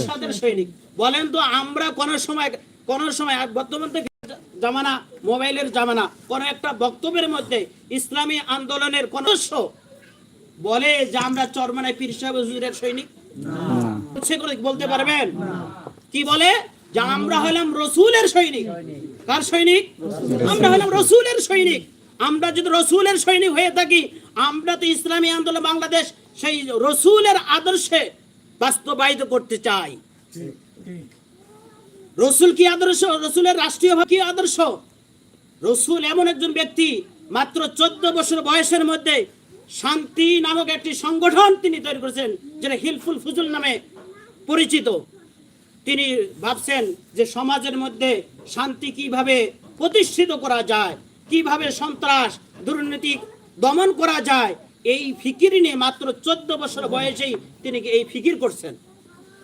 এরশাদের সৈনিক। বলেন তো আমরা কোন সময় কোন সময় বর্তমান থেকে জামানা মোবাইলের জামানা কোন একটা বক্তব্যের মধ্যে ইসলামী আন্দোলনের কোন বলে যে আমরা চরমানায় পীর সাহেব হুজুরের সৈনিক? বলতে পারবেন? কি বলে? যে আমরা হলাম রসুলের সৈনিক। কার সৈনিক? আমরা হলাম রসুলের সৈনিক। আমরা যদি রসুলের সৈনিক হয়ে থাকি আমরা তো ইসলামী আন্দোলন বাংলাদেশ সেই রসুলের আদর্শে বাস্তবায়িত করতে চাই। রসুল কি আদর্শ? রসুলের রাষ্ট্রীয় কি আদর্শ? রসুল এমন একজন ব্যক্তি মাত্র চোদ্দ বছর বয়সের মধ্যে শান্তি নামক একটি সংগঠন তিনি তৈরি করেছেন যেটা হিলফুল ফুজুল নামে পরিচিত। তিনি ভাবছেন যে সমাজের মধ্যে শান্তি কীভাবে প্রতিষ্ঠিত করা যায় কীভাবে সন্ত্রাস দুর্নীতি দমন করা যায় এই ফিকির নিয়ে মাত্র চোদ্দ বছর বয়সেই তিনি এই ফিকির করছেন?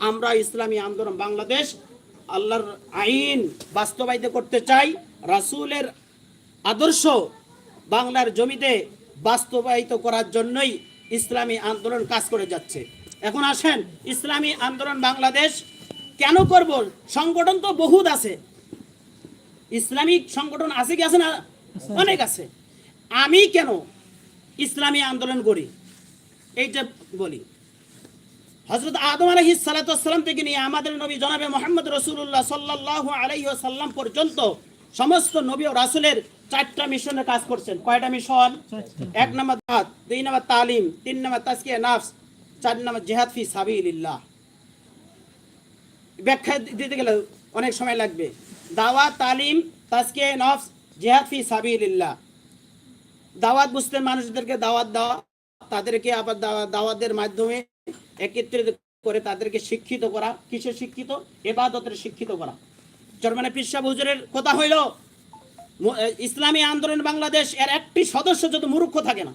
আমরা ইসলামী আন্দোলন বাংলাদেশ আল্লাহর আইন বাস্তবায়িত করতে চাই রাসূলের আদর্শ বাংলার জমিতে বাস্তবায়িত করার জন্যই ইসলামী আন্দোলন কাজ করে যাচ্ছে। এখন আসেন ইসলামী আন্দোলন বাংলাদেশ কেন করব? সংগঠন তো বহুত আছে। ইসলামিক সংগঠন আছে কি আছে না? অনেক আছে। আমি কেন ইসলামী আন্দোলন করি। এইটা বলি। হজরত আদম আলহি সালাতাম থেকে নিয়ে আমাদের নবী জনাবে মোহাম্মদ রসুল্লাহ সাল্লাহ আলাইহি সাল্লাম পর্যন্ত সমস্ত নবী ও রাসুলের চারটা মিশনে কাজ করছেন। কয়টা মিশন? এক নম্বর দাওয়াত দুই নম্বর তালিম তিন নম্বর তাসকিয়া নাফস চার নম্বর জেহাদ ফি সাবিলিল্লাহ। ব্যাখ্যা দিতে গেলে অনেক সময় লাগবে। দাওয়াত তালিম তাসকিয়া নফস জেহাদ ফি সাবিলিল্লাহ। দাওয়াত বুঝতে মানুষদেরকে দাওয়াত দেওয়া, তাদেরকে আবার দাওয়া- দাওয়াতের মাধ্যমে একত্রিত করে তাদেরকে শিক্ষিত করা। কিসে শিক্ষিত? এবাদতের শিক্ষিত করা। জার্মানি পিসা হুজুরের কথা হইল ইসলামী আন্দোলন বাংলাদেশ এর একটি সদস্য যদি মূর্খ থাকে না,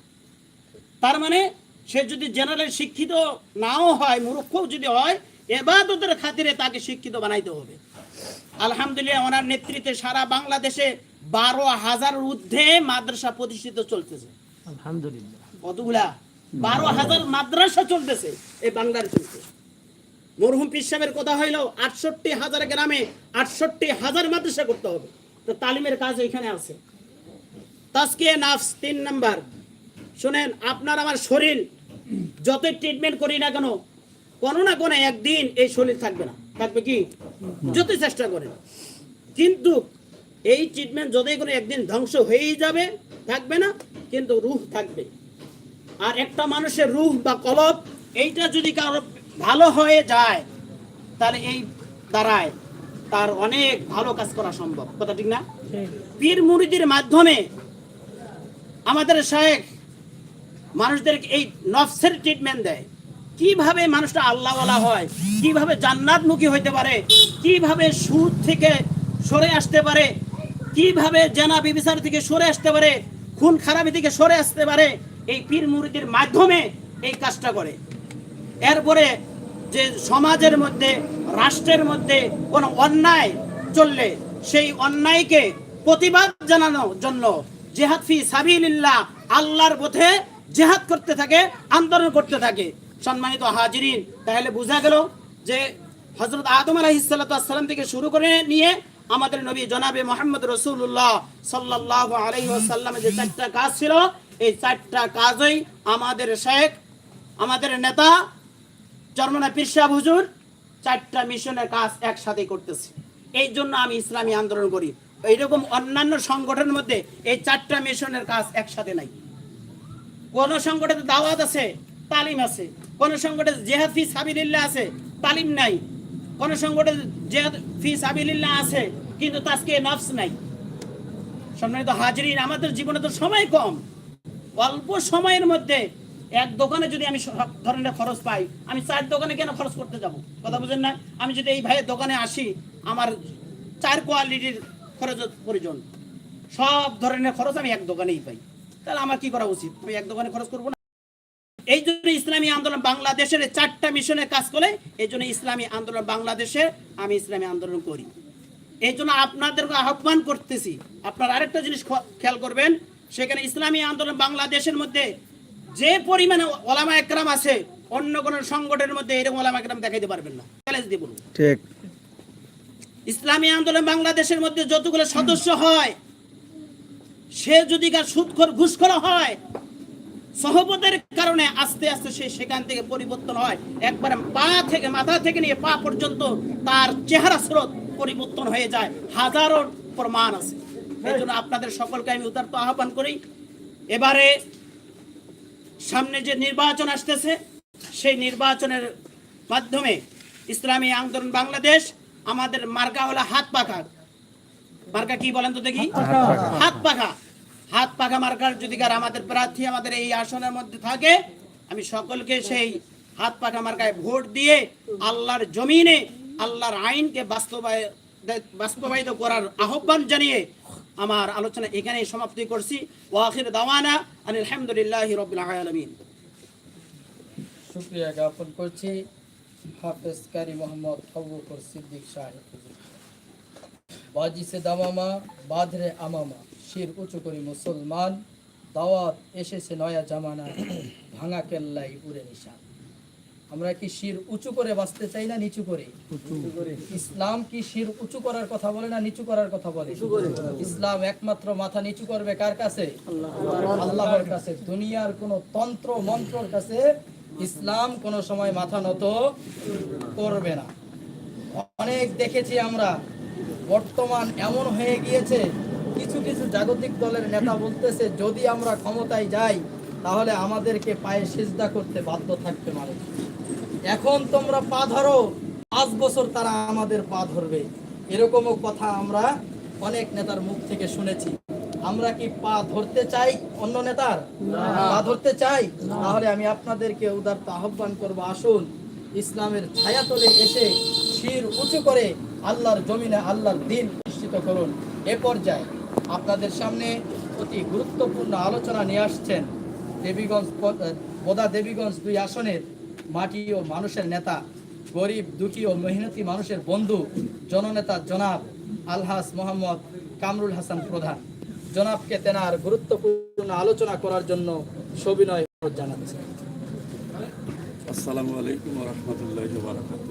তার মানে সে যদি জেনারেল শিক্ষিত নাও হয়, মূর্খ যদি হয়, এবাদতের খাতিরে তাকে শিক্ষিত বানাইতে হবে। আলহামদুলিল্লাহ, ওনার নেতৃত্বে সারা বাংলাদেশে বারো হাজার ঊর্ধ্বে মাদ্রাসা প্রতিষ্ঠিত চলতেছে। আলহামদুলিল্লাহ। কতগুলা? বারো হাজার মাদ্রাসা চলতেছে এই বাংলার চলতে। মরহুম পীর সাহেবের কথা হইল আটষট্টি হাজার গ্রামে আটষট্টি হাজার মাদ্রাসা করতে হবে। তো তালিমের কাজ এখানে আছে। তাস্কিয়ে নাফস তিন নাম্বার। শুনেন আপনার আমার শরীর যতই ট্রিটমেন্ট করি না কেন কোনো না কোনো একদিন এই শরীর থাকবে না। থাকবে কি? যতই চেষ্টা করেন। কিন্তু এই ট্রিটমেন্ট যতই করে একদিন ধ্বংস হয়েই যাবে থাকবে না কিন্তু রুহ থাকবে। আর একটা মানুষের রুহ বা কলব এইটা যদি কারও ভালো হয়ে যায় তাহলে এই দ্বারায় তার অনেক ভালো কাজ করা সম্ভব। কথা ঠিক না? পীর মুরিদির মাধ্যমে আমাদের শায়েখ মানুষদেরকে এই নফসের ট্রিটমেন্ট দেয়। কীভাবে মানুষটা আল্লাহওয়ালা হয় কীভাবে জান্নাতমুখী হইতে পারে কীভাবে সুদ থেকে সরে আসতে পারে কীভাবে জেনা বিবিচার থেকে সরে আসতে পারে, খুন খারাপি থেকে সরে আসতে পারে, এই পীর মুরিদের মাধ্যমে এই কাজটা করে। এরপরে যে সমাজের মধ্যে, রাষ্ট্রের মধ্যে কোনো অন্যায় চললে সেই অন্যায়কে প্রতিবাদ জানানোর জন্য জেহাদ ফি সাবিলিল্লাহ আল্লাহর পথে জেহাদ করতে থাকে, আন্দোলন করতে থাকে। সম্মানিত হাজিরিন, তাহলে বোঝা গেল যে হজরত আদম আলাইহিসসালাম থেকে শুরু করে নিয়ে আমাদের নবী জনাবে মোহাম্মদ রসুল্লাহ সাল্লাহ আলাইসাল্লামের যে চারটা কাজ ছিল, এই চারটা কাজই আমাদের শেখ, আমাদের নেতা চরমনা পিরসা হুজুর, চারটা মিশনের কাজ একসাথে করতেছে। এই জন্য আমি ইসলামী আন্দোলন করি। এইরকম অন্যান্য সংগঠনের মধ্যে এই চারটা মিশনের কাজ একসাথে নাই। কোন সংগঠনে দাওয়াত আছে, তালিম আছে। কোন সংগঠনে জেহাদ ফি সাবিলিল্লাহ আছে, তালিম নাই। কোন সংগঠনে জেহাদ ফি সাবিলিল্লাহ আছে কিন্তু তাজকে নফস নাই। সম্মানিত হাজরিন, আমাদের জীবনে তো সময় কম। অল্প সময়ের মধ্যে এক দোকানে যদি আমি সব ধরনের খরচ পাই, আমি চার দোকানে কেন খরচ করতে যাব? কথা বুঝেন না? আমি যদি এই ভাইয়ের দোকানে আসি, আমার চার কোয়ালিটির খরচ প্রয়োজন। সব ধরনের খরচ আমি এক দোকানেই পাই। তাহলে আমার কি করা উচিত? আমি এক দোকানে খরচ করব না? এই জন্য ইসলামী আন্দোলন বাংলাদেশের চারটা মিশনে কাজ করে, এই জন্য ইসলামী আন্দোলন বাংলাদেশে আমি ইসলামী আন্দোলন করি। এই জন্য আপনাদেরকে আহ্বান করতেছি। আপনারা আরেকটা জিনিস খেয়াল করবেন সেখানে ইসলামী আন্দোলন বাংলাদেশের মধ্যে যে পরিমাণে ওলামা একরাম আছে অন্য কোন সংগঠনের মধ্যে এরকম ওলামাকে দেখাইতে পারবেন না। চ্যালেঞ্জ দিয়ে বলুন। ঠিক। ইসলামী আন্দোলন বাংলাদেশের মধ্যে যতগুলো সদস্য হয় সে যদি কার সুদখোর ঘুষখোর হয় সহবতের কারণে আস্তে আস্তে সে সেখান থেকে পরিবর্তন হয়। একবার পা থেকে মাথা থেকে নিয়ে পা পর্যন্ত তার চেহারা স্রোত পরিবর্তন হয়ে যায়। হাজারো প্রমাণ আছে। এই জন্য আপনাদের সকলকে আমি উদার্ত আহ্বান করি। এবারে সামনে যে নির্বাচন আসতেছে সেই নির্বাচনের মাধ্যমে ইসলামী আন্দোলন বাংলাদেশ আমাদের মার্কা হলো হাত পাখা। মার্কা কি বলেন তো দেখি? হাত পাখা। হাত পাখা। মার্কার যদি কার আমাদের প্রার্থী আমাদের এই আসনের মধ্যে থাকে আমি সকলকে সেই হাত পাখা মার্কায় ভোট দিয়ে আল্লাহর জমিনে আল্লাহর আইনকে বাস্তবায় বাস্তবায়িত করার আহ্বান জানিয়ে আমার আলোচনা এখানেই সমাপ্তি করছি। ওয়াখির দাওয়ানা আলহামদুলিল্লাহ রবিল আলমিন। শুক্রিয়া জ্ঞাপন করছি হাফেজ কারি মোহাম্মদ আবু বকর সিদ্দিক সাহেব। বাজিসে দামামা, বাধরে আমামা, শির উঁচু করি মুসলমান, দাওয়াত এসেছে নয়া জামানা ভাঙা কেল্লাই উড়ে নিশান। আমরা কি শির উঁচু করে বাঁচতে চাই না নিচু করে? ইসলাম কি শির উঁচু করার কথা বলে না নিচু করার কথা বলে? ইসলাম একমাত্র মাথা নিচু করবে কার কাছে? আল্লাহর কাছে। দুনিয়ার কোন তন্ত্র মন্ত্রর কাছে ইসলাম কোন সময় মাথা নত করবে না। অনেক দেখেছি আমরা, বর্তমান এমন হয়ে গিয়েছে, কিছু কিছু জাগতিক দলের নেতা বলতেছে, যদি আমরা ক্ষমতায় যাই তাহলে আমাদেরকে পায়ে সিজদা করতে বাধ্য থাকতে মানুষ এখন তোমরা পা ধরো পাঁচ বছর তারা আমাদের পা ধরবে। এরকমও কথা আমরা অনেক নেতার মুখ থেকে শুনেছি। আমরা কি পা ধরতে চাই অন্য নেতার? পা ধরতে চাই? তাহলে আমি আপনাদেরকে উদারত আহ্বান করব আসুন ইসলামের ছায়া ছায়াতলে এসে শির উঁচু করে আল্লাহর জমিনে আল্লাহর দিন নিশ্চিত করুন। এ পর্যায়ে আপনাদের সামনে অতি গুরুত্বপূর্ণ আলোচনা নিয়ে আসছেন দেবীগঞ্জ বোদা দেবীগঞ্জ দুই আসনের মাটি ও মানুষের নেতা, গরিব দুটি ও মেহনতি মানুষের বন্ধু, জননেতা জনাব আলহাস মোহাম্মদ কামরুল হাসান প্রধান। জনাবকে তেনার গুরুত্বপূর্ণ আলোচনা করার জন্য সবিনয় জানাচ্ছি। আসসালামু আলাইকুম রহমতুল্লাহ বারাকাত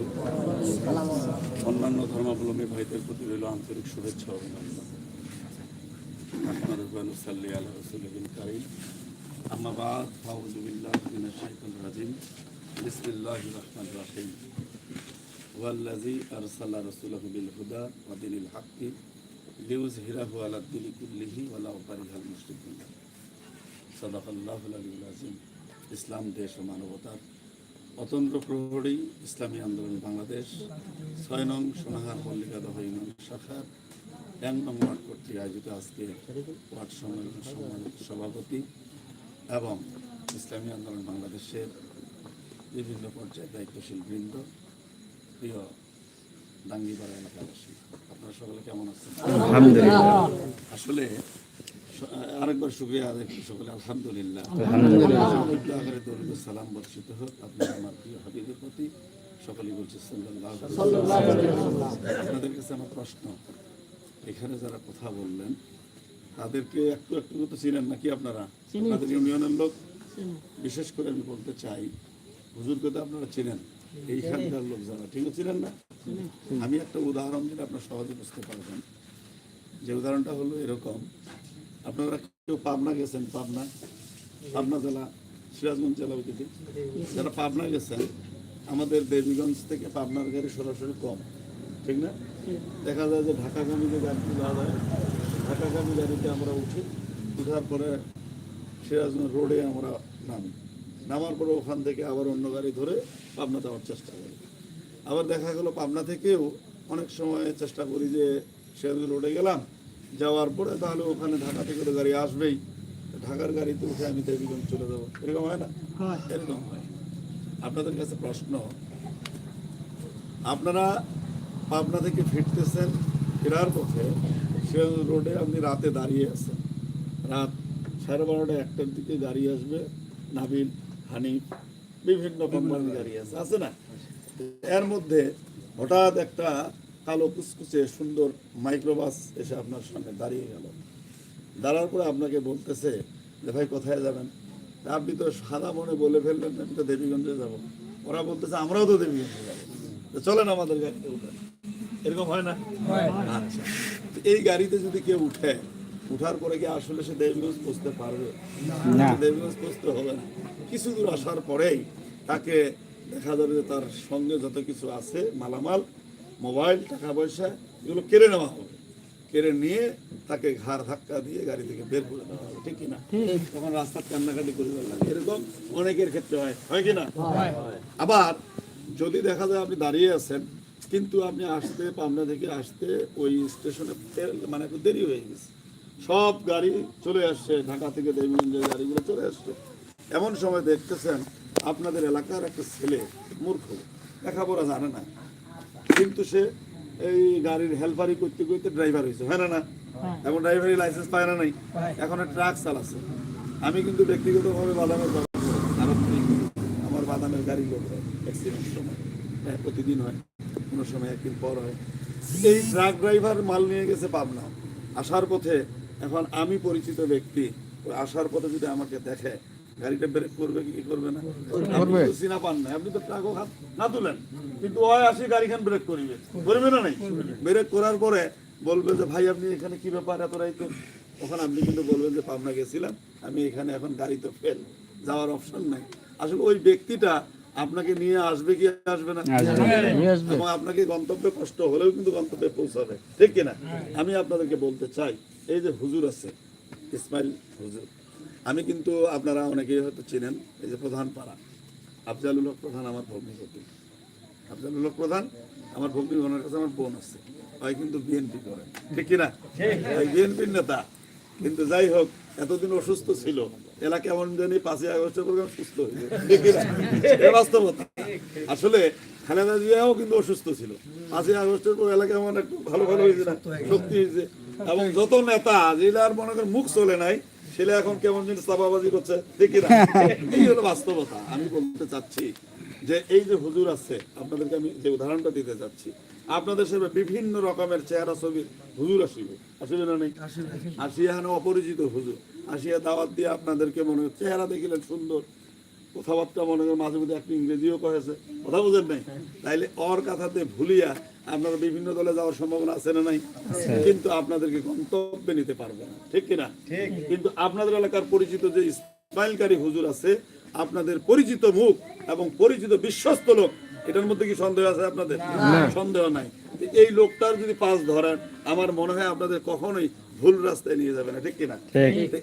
অন্যান্য ধর্মাবলম্বী ভাইদের প্রতি রইল আন্তরিক শুভেচ্ছা অভিনন্দন। আপনার আল্লাহ রসুল কারিম। আম্মা বাদ ফাউযু বিল্লাহি মিনাশ শাইতানির রাজিম বিসমিল্লাহির রহমানির রহিম ওয়াল্লাযী আরসালা রাসূলাহু বিল হুদা ওয়া দীনিল হাক্কি লিইয়ুযহিরাহু আলা দ্দীনি কুল্লিহি ওয়ালাউ কারিহাল মুশরিকুন সাদাকাল্লাহুল আলিয়্যুল আযীম ইসলাম দেশ ও মানবতার অতন্ত্র প্রহরী ইসলামী আন্দোলন বাংলাদেশ, ছয় নং সোনাহার মল্লিকা দহ ইউনিয়ন শাখার এক নং ওয়ার্ড কর্তৃক আয়োজিত আজকে ওয়ার্ড সম্মেলন সভাপতি এবং ইসলামী আন্দোলন বাংলাদেশের বিভিন্ন পর্যায়ে দায়িত্বশীল বৃন্দ প্রিয় ডাঙ্গিপাড়া এলাকাবাসী আপনারা সকলে কেমন আছেন? আসলে আরেকবার শুক্রিয়া আদায় করি সকলে আলহামদুলিল্লাহ। দরুদ সালাম বর্ষিত হোক আপনার আমার প্রিয় হাবিবের প্রতি সকলেই বলছে আপনাদের কাছে আমার প্রশ্ন এখানে যারা কথা বললেন তাদেরকে একটু একটু তো চিনেন নাকি আপনারা? আপনাদের ইউনিয়নের লোক? বিশেষ করে আমি বলতে চাই হুজুরকে তো আপনারা চিনেন। এইখানকার লোক যারা ঠিক আছে না? আমি একটা উদাহরণ দিলে আপনারা সহজে বুঝতে পারবেন। যে উদাহরণটা হলো এরকম আপনারা কেউ পাবনা গেছেন পাবনা? পাবনা জেলা সিরাজগঞ্জ জেলা ওইদিকে যারা পাবনা গেছেন আমাদের দেবীগঞ্জ থেকে পাবনার গাড়ি সরাসরি কম ঠিক না? দেখা যায় যে ঢাকাগামী যে যাওয়া যায়। ঢাকাগামী গাড়িতে আমরা উঠি উঠার পরে সিরাজগঞ্জ রোডে আমরা নামি। নামার পরে ওখান থেকে আবার অন্য গাড়ি ধরে পাবনা যাওয়ার চেষ্টা করি। আবার দেখা গেল পাবনা থেকেও অনেক সময় চেষ্টা করি যে সিরাজগঞ্জ রোডে গেলাম যাওয়ার পরে তাহলে ওখানে ঢাকা থেকে তো গাড়ি আসবেই। ঢাকার গাড়িতে উঠে আমি দেবীগঞ্জ চলে যাব। এরকম হয় না? এরকম হয়। আপনাদের কাছে প্রশ্ন আপনারা পাবনা থেকে ফিরতেছেন ফেরার পথে সিরাজগঞ্জ রোডে আপনি রাতে দাঁড়িয়ে আছেন। রাত সাড়ে বারোটা একটার দিকে গাড়ি আসবে নাবিল হানিফ বিভিন্ন কোম্পানির গাড়ি আছে। আছে না? এর মধ্যে হঠাৎ একটা কালো কুচকুচে সুন্দর মাইক্রোবাস এসে আপনার সামনে দাঁড়িয়ে গেল। দাঁড়ার পরে আপনাকে বলতেছে যে ভাই কোথায় যাবেন? তা আপনি তো সাদা মনে বলে ফেললেন আমি তো দেবীগঞ্জে যাব। ওরা বলতেছে আমরাও তো দেবীগঞ্জে যাব। চলেন আমাদের গাড়িতে উঠেন এরকম হয় না? আচ্ছা। এই গাড়িতে যদি কেউ উঠে উঠার পরে কি আসলে সে দেবীগঞ্জ পৌঁছতে পারবে? দেবীগঞ্জ পৌঁছতে হবে না। কিছু দূর আসার পরেই তাকে দেখা যাবে যে তার সঙ্গে যত কিছু আছে মালামাল মোবাইল টাকা পয়সা এগুলো কেড়ে নেওয়া হবে। কেড়ে নিয়ে তাকে ঘাড় ধাক্কা দিয়ে গাড়ি থেকে বের করে দেওয়া হবে। ঠিক কিনা তখন রাস্তার কান্নাকাটি করে লাগে। এরকম অনেকের ক্ষেত্রে হয়। হয় কিনা আবার যদি দেখা যায় আপনি দাঁড়িয়ে আছেন কিন্তু আপনি আসতে পাবনা থেকে আসতে ওই স্টেশনে মানে একটু দেরি হয়ে গেছে। সব গাড়ি চলে আসছে ঢাকা থেকে দেবীগঞ্জের গাড়িগুলো চলে আসছে। এমন সময় দেখতেছেন আপনাদের এলাকার একটা ছেলে মূর্খ লেখাপড়া জানে না। কিন্তু সে এই গাড়ির হেল্পারি করতে করতে ড্রাইভার হয়েছে হয় না না? এখন ড্রাইভারি লাইসেন্স পায় না নাই। এখন ট্রাক চালাচ্ছে। আমি কিন্তু ব্যক্তিগতভাবে বাদামের আমার বাদামের গাড়ি হয় অ্যাক্সিডেন্ট সময় হ্যাঁ, প্রতিদিন হয়। কোনো সময় একদিন পর হয়। এই ট্রাক ড্রাইভার মাল নিয়ে গেছে পাবনা। আসার পথে এখন আমি পরিচিত ব্যক্তি আসার পথে যদি আমাকে দেখে গাড়িটা ব্রেক করবে কি করবে না? আপনি তো চিনা পান না আপনি তো ট্রাকও হাত না তুলেন। কিন্তু ওই আসি গাড়িখান ব্রেক করিবে। করবে না নাই? ব্রেক করার পরে বলবে যে ভাই আপনি এখানে কি ব্যাপার এত রাইতে? তখন আপনি কিন্তু বলবেন যে পাবনা গেছিলাম আমি এখানে এখন গাড়ি তো ফেল যাওয়ার অপশন নাই। আসলে ওই ব্যক্তিটা আপনাকে নিয়ে আসবে কি আসবে না? এবং আপনাকে গন্তব্যে কষ্ট হলেও কিন্তু গন্তব্যে পৌঁছাবে। ঠিক কিনা? আমি আপনাদেরকে বলতে চাই এই যে হুজুর আছে ইসমাইল হুজুর আমি কিন্তু আপনারা অনেকেই হয়তো চিনেন এই যে প্রধান পাড়া। আফজালুল হক প্রধান আমার ভগ্নিপতি আফজালুল হক প্রধান আমার ভগ্নিগণের কাছে আমার বোন আছে। ভাই কিন্তু বিএনপি করে। ঠিক কিনা? বিএনপির নেতা। কিন্তু যাই হোক এতদিন অসুস্থ ছিল। এলা কেমন জানি পাঁচই আগস্টের প্রোগ্রাম সুস্থ হয়েছে বাস্তবতা। আসলে খালেদা জিয়াও কিন্তু অসুস্থ ছিল। পাঁচই আগস্টের পর এলাকা এমন একটু ভালো ভালো হয়েছে না শক্তি হয়েছে। এবং যত নেতা আর মনে করেন মুখ চলে নাই ছেলে এখন কেমন জিনিস চাপাবাজি করছে দেখি না। এই হলো বাস্তবতা। আমি বলতে চাচ্ছি যে এই যে হুজুর আছে আপনাদেরকে আমি যে উদাহরণটা দিতে চাচ্ছি আপনাদের সামনে বিভিন্ন রকমের চেহারা ছবি হুজুর আসিবে। আসিবে না নেই? আসিয়া অপরিচিত হুজুর। আসিয়া দাওয়াত দিয়ে আপনাদেরকে মনে হয় চেহারা দেখিলেন সুন্দর। কথাবার্তা মনে করেন মাঝে মধ্যে একটু ইংরেজিও কয়েছে। কথা বুঝেন নাই? তাইলে ওর কথাতে ভুলিয়া আপনারা বিভিন্ন দলে যাওয়ার সম্ভাবনা আছে না নাই? কিন্তু আপনাদেরকে গন্তব্যে নিতে পারবে না। ঠিক কিনা? কিন্তু আপনাদের এলাকার পরিচিত যে ইসমাইলকারী হুজুর আছে আপনাদের পরিচিত মুখ এবং পরিচিত বিশ্বস্ত লোক এটার মধ্যে কি সন্দেহ আছে আপনাদের? সন্দেহ নাই। এই লোকটার যদি পাশ ধরেন আমার মনে হয় আপনাদের কখনোই ভুল রাস্তায় নিয়ে যাবে না ঠিক কিনা?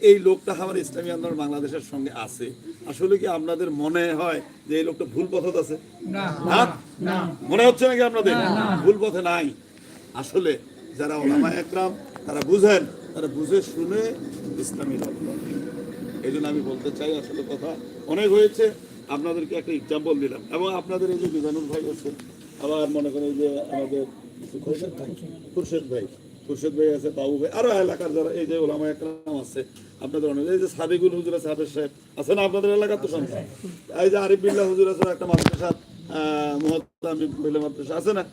এই লোকটা আমার ইসলামী আন্দোলন বাংলাদেশের সঙ্গে আছে। আসলে কি আপনাদের মনে হয় যে এই লোকটা ভুল পথত আছে? না। মনে হচ্ছে নাকি আপনাদের? ভুল পথে নাই। আসলে যারা ওলামা একরাম তারা বুঝেন তারা বুঝে শুনে ইসলামী আন্দোলন এই জন্য আমি বলতে চাই আসলে কথা অনেক হয়েছে। আপনাদেরকে একটা এক্সাম্পল দিলাম। এবং আপনাদের এই যে বিধানুর ভাই আছে আবার মনে করেন যে আমাদের খুরশেদ ভাই। খুরশেদ ভাই খুরশেদ ভাই আছে বাবু ভাই আরও এলাকার যারা এই যে ওলামা একরাম আছে আপনাদের অনেক এই যে সাদিকুল হুজুর আছে হাফেজ সাহেব আছে না আপনাদের এলাকার তো সন্তান? এই যে আরিফ বিল্লাহ হুজুর আছে একটা মাদ্রাসা আছে না?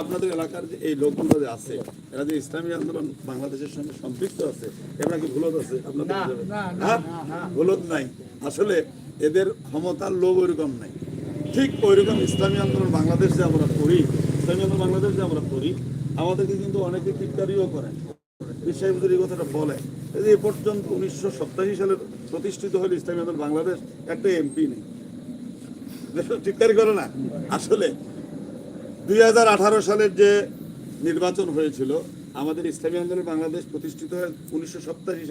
আপনাদের এলাকার যে এই লোকগুলো যে আছে এরা যে ইসলামী আন্দোলন বাংলাদেশের সঙ্গে সম্পৃক্ত আছে এরা কি ভুলত আছে? আপনাদের হ্যাঁ? ভুলত নাই। আসলে এদের ক্ষমতার লোভ ওইরকম নাই। ঠিক ওইরকম ইসলামী আন্দোলন বাংলাদেশ যে আমরা করি, ইসলামী আন্দোলন বাংলাদেশ যে আমরা করি, আমাদেরকে কিন্তু অনেকে টিটকারিও করেন। বিশ্বাস এই কথাটা বলে এ পর্যন্ত উনিশশো সপ্তাশি সালে প্রতিষ্ঠিত হল ইসলামী আন্দোলন বাংলাদেশ, একটা এমপি নেই। টিটকারি করে না? আসলে দুই হাজার আঠারো সালের যে নির্বাচন হয়েছিল, আমাদের ইসলামী আন্দোলন বাংলাদেশ প্রতিষ্ঠিত হয় উনিশশো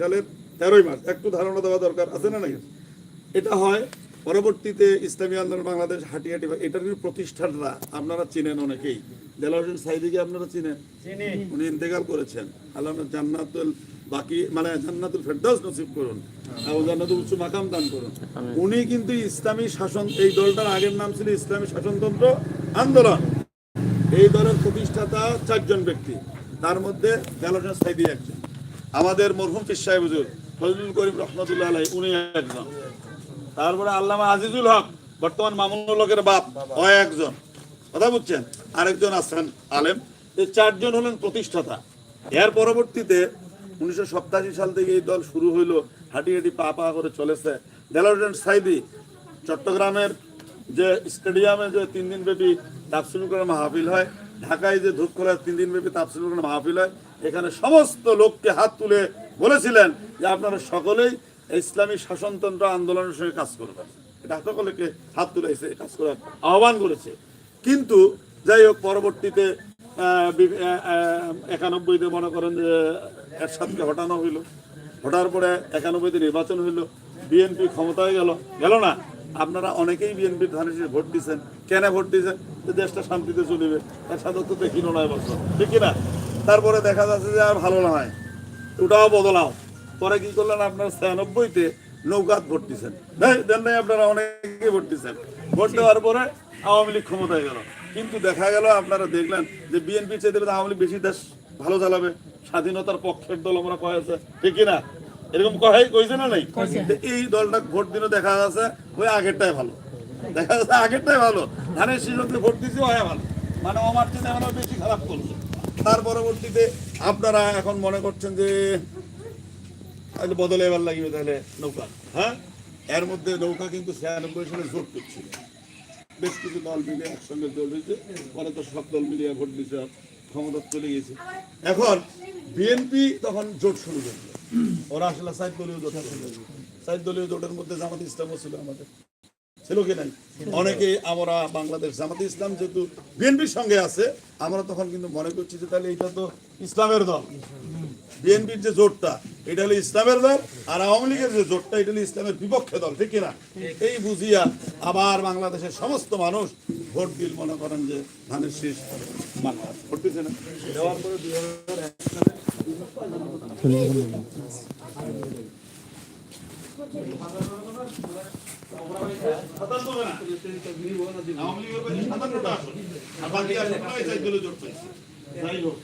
সালের তেরোই মার্চ। একটু ধারণা দেওয়া দরকার আছে না নাকি এটা হয় পরবর্তীতে ইসলামী আন্দোলন বাংলাদেশ হাঁটি হাঁটি এটার কিন্তু প্রতিষ্ঠানরা আপনারা চিনেন অনেকেই। হোসেন সাইদিকে আপনারা চিনেন? উনি ইন্তেকাল করেছেন। আল্লাহ জান্নাতুল বাকি মানে জান্নাতুল ফেরদাউস নসিব করুন। এবং জান্নাতুল উচ্চ মাকাম দান করুন। উনি কিন্তু ইসলামী শাসন এই দলটার আগের নাম ছিল ইসলামী শাসনতন্ত্র আন্দোলন। এই দলের প্রতিষ্ঠাতা চারজন ব্যক্তি। তার মধ্যে দেলার সাইদি একজন। আমাদের মরহুম পীর সাহেব হুজুর ফজলুল করিম রহমতুল্লাহ আলাই উনি একজন। তারপরে আল্লামা আজিজুল হক, বর্তমান মামুনুল হকের বাপ ও একজন। কথা বুঝছেন? আরেকজন আছেন আলেম। এই চারজন হলেন প্রতিষ্ঠাতা। এর পরবর্তীতে উনিশশো সাল থেকে এই দল শুরু হইল, হাঁটি হাঁটি পা পা করে চলেছে। দেলারুদ্দিন সাইদি, চট্টগ্রামের যে স্টেডিয়ামে যে তিন দিন ব্যাপী তাফসিল করে মাহফিল হয়, ঢাকায় যে ধূপখোলায় তিন দিন ব্যাপী তাফসিল করে মাহফিল হয়, এখানে সমস্ত লোককে হাত তুলে বলেছিলেন যে আপনারা সকলেই ইসলামী শাসনতন্ত্র আন্দোলনের সঙ্গে কাজ করবেন এটা সকলকে হাত তুলেছে কাজ করার আহ্বান করেছে। কিন্তু যাই হোক, পরবর্তীতে একানব্বইতে মনে করেন যে এরশাদকে হটানো হইল। হঠার পরে একানব্বইতে নির্বাচন হইল। বিএনপি ক্ষমতায় গেল। গেল না? আপনারা অনেকেই বিএনপির শীষে ভোট দিচ্ছেন কেন ভোট দিচ্ছেন যে দেশটা শান্তিতে চলিবে। এরশাদ তো দেখিল নয় বছর। ঠিক কিনা? তারপরে দেখা যাচ্ছে যে আর ভালো নয়। ওটাও বদলাও। পরে কি করলেন আপনার ছিয়ানব্বইতে নৌকাত ভোট দিচ্ছেন দেন নাই আপনারা অনেকে ভোট দিচ্ছেন ভোট দেওয়ার পরে আওয়ামী লীগ ক্ষমতায় গেল। কিন্তু দেখা গেল আপনারা দেখলেন যে বিএনপি চেয়ে দেবে আওয়ামী লীগ বেশি দেশ ভালো চালাবে। স্বাধীনতার পক্ষের দল আমরা কয়েছে ঠিক কিনা? এরকম কহাই কইছে না নাই? এই দলটা ভোট দিনে দেখা যাচ্ছে ওই আগেরটাই ভালো। দেখা যাচ্ছে আগেরটাই ভালো। ধানের শিশুকে ভোট দিচ্ছে হয় ভালো। মানে আমার চেয়ে আমরা বেশি খারাপ করছে। তার পরবর্তীতে আপনারা এখন মনে করছেন যে তাহলে বদলে এবার লাগবে তাহলে নৌকা। হ্যাঁ? এর মধ্যে নৌকা কিন্তু ছিয়ানব্বই সালে জোট করছিল বেশ কিছু দল মিলে একসঙ্গে জোট হয়েছে পরে তো সব দল মিলিয়ে ভোট দিচ্ছে ক্ষমতা চলে গেছে এখন বিএনপি তখন জোট শুরু করল। ওরা আসলে সাইড দলীয় জোট সাইড দলীয় জোটের মধ্যে জামাত ইসলামও ছিল আমাদের। ছিল কি নাই? অনেকে আমরা বাংলাদেশ জামাতে ইসলাম যেহেতু বিএনপির সঙ্গে আছে, আমরা তখন কিন্তু মনে করছি যে তাহলে এটা তো ইসলামের দল। বিএনপির যে জোটটা, এটা হলো ইসলামের দল, আর আওয়ামী লীগের যে জোটটা, এটা হলো ইসলামের বিপক্ষে দল, ঠিক কিনা? এই বুঝিয়া আবার বাংলাদেশের সমস্ত মানুষ ভোট দিল মনে করেন যে ধানের শীষ বাংলা ভোট দিচ্ছে না? দেওয়ার পরে আওয়ামী লীগের কাছে আসন। আর বাকি সাইকেলে জোট পাইছে। যাই হোক।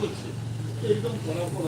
করছে এইরকম করার পর